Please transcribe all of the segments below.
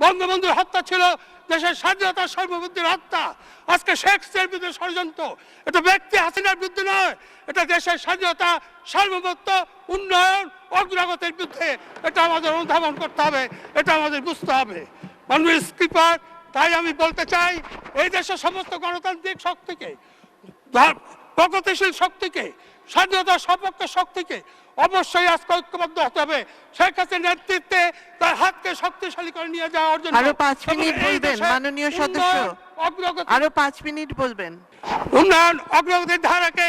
বঙ্গবন্ধুর হত্যা ছিল দেশের স্বাধীনতা সর্ববুদ্ধির হত্যা। আজকে শেখ হাসিনার বিরুদ্ধে ষড়যন্ত্র। এটা ব্যক্তি হাসিনার বিরুদ্ধে নয়, এটা দেশের স্বাধীনতা, সার্বভৌমত্ব, উন্নয়ন, অগ্রগতির বিরুদ্ধে এটা আমাদের অনুধাবন করতে হবে, এটা আমাদের বুঝতে হবে। মাননীয় স্পিকার তাই আমি বলতে চাই, এই দেশের সমস্ত গণতান্ত্রিক শক্তিকে প্রগতিশীল শক্তিকে, স্বাধীনতার সপক্ষে শক্তিকে অবশ্যই আজকে ঐক্যবদ্ধ হতে হবে। শেখ হাসিনার নেতৃত্বে তার হাতকে শক্তিশালী করে নিয়ে যাওয়ার জন্য আরও পাঁচ মিনিট এই বলবেন, মাননীয় সদস্য। আরও পাঁচ মিনিট বলবেন। উন্নয়ন অগ্রগতির ধারাকে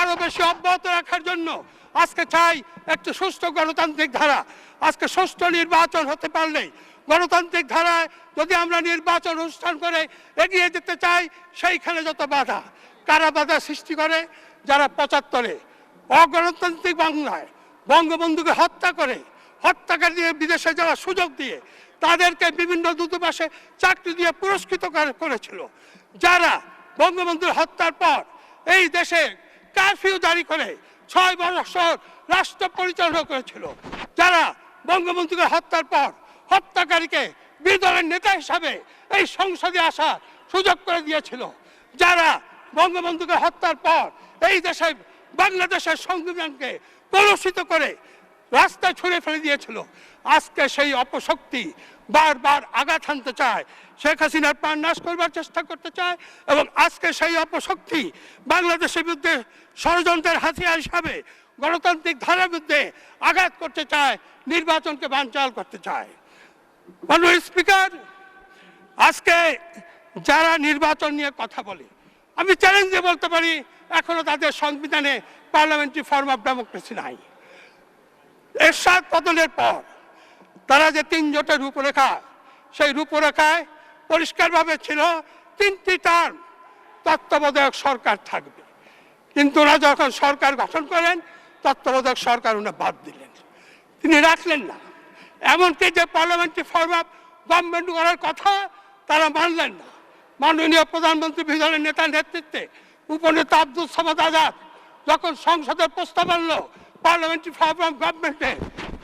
আরও বেশি অব্যাহত রাখার জন্য আজকে চাই একটি সুষ্ঠু গণতান্ত্রিক ধারা। আজকে সুষ্ঠু নির্বাচন হতে পারলে গণতান্ত্রিক ধারায় যদি আমরা নির্বাচন অনুষ্ঠান করে এগিয়ে যেতে চাই সেইখানে যত বাধা কারা বাধা সৃষ্টি করে যারা পঁচাত্তরে অগণতান্ত্রিক বাংলায় বঙ্গবন্ধুকে হত্যা করে, হত্যাকারী দিয়ে বিদেশে যাওয়ার সুযোগ দিয়ে তাদেরকে বিভিন্ন দূতাবাসে চাকরি দিয়ে পুরস্কৃত করেছিল। যারা বঙ্গবন্ধুর হত্যার পর এই দেশে কারফিউ জারি করে ছয় বছর রাষ্ট্র পরিচালনা করেছিল, যারা বঙ্গবন্ধুকে হত্যার পর হত্যাকারীকে বিদলের নেতা হিসাবে এই সংসদে আসার সুযোগ করে দিয়েছিল। যারা বঙ্গবন্ধুকে হত্যার পর এই দেশে বাংলাদেশের সংবিধানকে কলুষিত করে রাস্তায় ছুঁড়ে ফেলে দিয়েছিল। আজকে সেই অপশক্তি বারবার আঘাত হানতে চায়। শেখ হাসিনার প্রাণ নাশ করবার চেষ্টা করতে চায় এবং আজকে সেই অপশক্তি বাংলাদেশের বিরুদ্ধে ষড়যন্ত্রের হাতিয়ার হিসাবে গণতান্ত্রিক ধারার বিরুদ্ধে আঘাত করতে চায়, নির্বাচনকে বানচাল করতে চায়। মাননীয় স্পিকার, আজকে যারা নির্বাচন নিয়ে কথা বলে, আমি চ্যালেঞ্জে বলতে পারি এখনও তাদের সংবিধানে পার্লামেন্টারি ফর্ম অফ ডেমোক্রেসি নাই। এরশাদ পতনের পর তারা যে তিন জোটের রূপরেখা, সেই রূপরেখায় পরিষ্কারভাবে ছিল তিনটি টার্ম, তত্ত্বাবধায়ক সরকার থাকবে। কিন্তু ওরা যখন সরকার গঠন করেন তত্ত্বাবধায়ক সরকার ওনা বাদ দিলেন। তিনি রাখলেন না। এমনকি যে পার্লামেন্টারি ফর্ম অফ গভর্নমেন্ট করার কথা তারা মানলেন না। মাননীয় প্রধানমন্ত্রী বিদলের নেতার নেতৃত্বে উপনেতা আব্দুল সামাদ আজাদ, যখন সংসদের প্রস্তাব আনলো পার্লামেন্টারি ফর্ম অফ গভর্নমেন্টে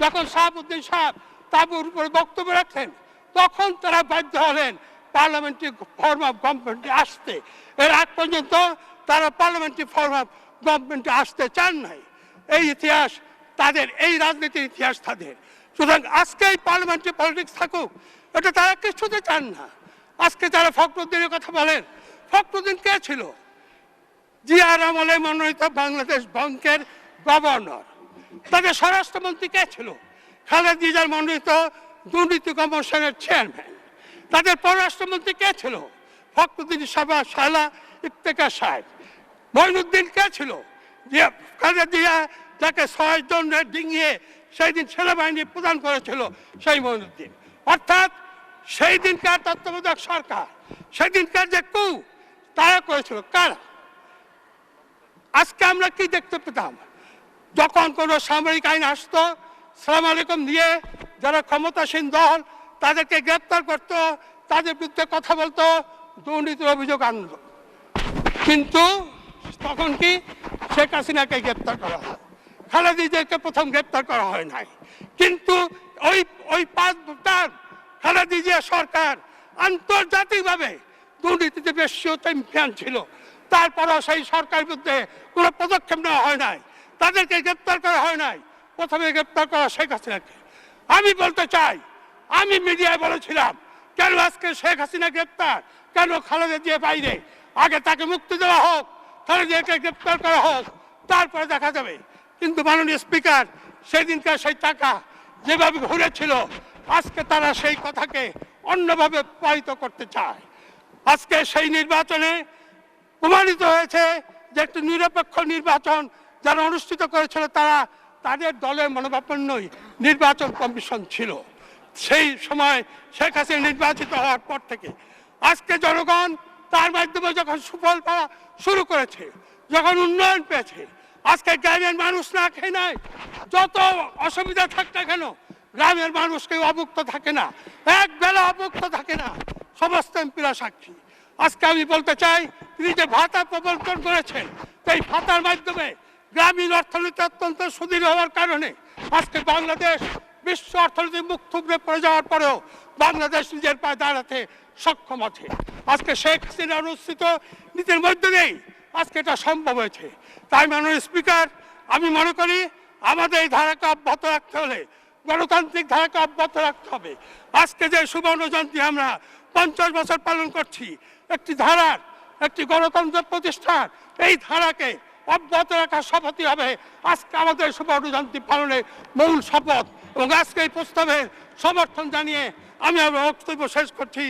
যখন শাহাবুদ্দিন সাহেব তাবুর উপরে বক্তব্য রাখেন তখন তারা বাধ্য হলেন পার্লামেন্টারি ফর্ম অফ গভর্নমেন্টে আসতে। এর আগ পর্যন্ত তারা পার্লামেন্টারি ফর্ম অফ গভর্নমেন্টে আসতে চান নাই। এই ইতিহাস তাদের, এই রাজনীতির ইতিহাস তাদের। সুতরাং আজকে এই পার্লামেন্টারি পলিটিক্স থাকুক, এটা তারা কিছুতে চান না। আজকে যারা ফখরুদ্দিনের কথা বলেন, ফখরুদ্দিন কে ছিল? জিয়ার আমলে মনোনীত বাংলাদেশ ব্যাংকের গভর্নর। তাদের স্বরাষ্ট্রমন্ত্রী কে ছিল? খালেদ জিয়ার মনোনীত দুর্নীতি কমিশনের চেয়ারম্যান। তাদের পররাষ্ট্রমন্ত্রী কে ছিল? ফখরুদ্দিন সাবা, শালা ইফতেকার সাহেব। মঈনুদ্দিন কে ছিল? যে কাজে দিয়া যাকে ছয় জন ডিঙিয়ে সেই দিন সেনাবাহিনী প্রদান করেছিল, সেই মঈনুদ্দিন অর্থাৎ সেই দিনকার তত্ত্বাবধায়ক সরকার সেই দিনকার যে কু, তারা করেছিল। কারা? আজকে আমরা কি দেখতে পেতাম? যখন কোনো সামরিক আইন আসতো, সালাম আলাইকুম দিয়ে যারা ক্ষমতাসীন দল, তাদেরকে গ্রেপ্তার করতো, তাদের বিরুদ্ধে কথা বলতো, দুর্নীতির অভিযোগ আনলো কিন্তু তখন কি শেখ হাসিনাকে গ্রেপ্তার করা হয়? খালেদিদেরকে প্রথম গ্রেপ্তার করা হয় নাই। কিন্তু ওই ওই পাঁচ তার খালেদি জিয়া সরকার আন্তর্জাতিকভাবে দুর্নীতিতে বেশি চ্যাম্পিয়ন ছিল। তারপরও সেই সরকার বিরুদ্ধে কোনো পদক্ষেপ নেওয়া হয় নাই। তাদেরকে গ্রেপ্তার করা হয় নাই। প্রথমে গ্রেপ্তার করা শেখ হাসিনাকে। আমি বলতে চাই, আমি মিডিয়ায় বলেছিলাম, কেন আজকে শেখ হাসিনা গ্রেপ্তার? কেন খালেদা দিয়ে বাইরে? আগে তাকে মুক্তি দেওয়া হোক খালেদাকে গ্রেপ্তার করা হোক, তারপরে দেখা যাবে। কিন্তু মাননীয় স্পিকার, সেদিনকার সেই টাকা যেভাবে ঘুরেছিল, আজকে তারা সেই কথাকে অন্যভাবে প্রবাহিত করতে চায়। আজকে সেই নির্বাচনে প্রমাণিত হয়েছে যে একটি নিরপেক্ষ নির্বাচন যারা অনুষ্ঠিত করেছিল তারা তাদের দলের মনোভাবাপন্নই নির্বাচন কমিশন ছিল। সেই সময় শেখ হাসিনা নির্বাচিত হওয়ার পর থেকে আজকে জনগণ তার মাধ্যমে যখন সুফল পাওয়া শুরু করেছে, যখন উন্নয়ন পেয়েছে, আজকে গ্রামের মানুষ না খেয়ে নাই যত অসুবিধা থাক না কেন? গ্রামের মানুষ কেউ অভুক্ত থাকে না, এক বেলা অভুক্ত থাকে না, সমস্ত এমপিরা সাক্ষী। আজকে আমি বলতে চাই, তিনি যে ভাতা প্রবর্তন করেছেন, সেই ভাতার মাধ্যমে গ্রামীণ অর্থনীতি অত্যন্ত সুদৃঢ় হওয়ার কারণে আজকে বাংলাদেশ বিশ্ব অর্থনীতি মুখ থুবড়ে পড়ে যাওয়ার পরেও বাংলাদেশ নিজের পায়ে দাঁড়াতে সক্ষম আছে। আজকে শেখ হাসিনার অনুষ্ঠিত নীতির মধ্যে নেই আজকে এটা সম্ভব হয়েছে। তাই মাননীয় স্পিকার, আমি মনে করি আমাদের এই ধারাকে অব্যাহত রাখতে হলে গণতান্ত্রিক ধারাকে অব্যাহত রাখতে হবে। আজকে যে সুবর্ণ জয়ন্তী আমরা পঞ্চাশ বছর পালন করছি। একটি ধারার, একটি গণতন্ত্র প্রতিষ্ঠার, এই ধারাকে অব্যাহত রাখার শপথই হবে। আজকে আমাদের সুবর্ণ জয়ন্তী পালনের মূল শপথ এবং আজকে এই প্রস্তাবের সমর্থন জানিয়ে আমি আমার বক্তব্য শেষ করছি।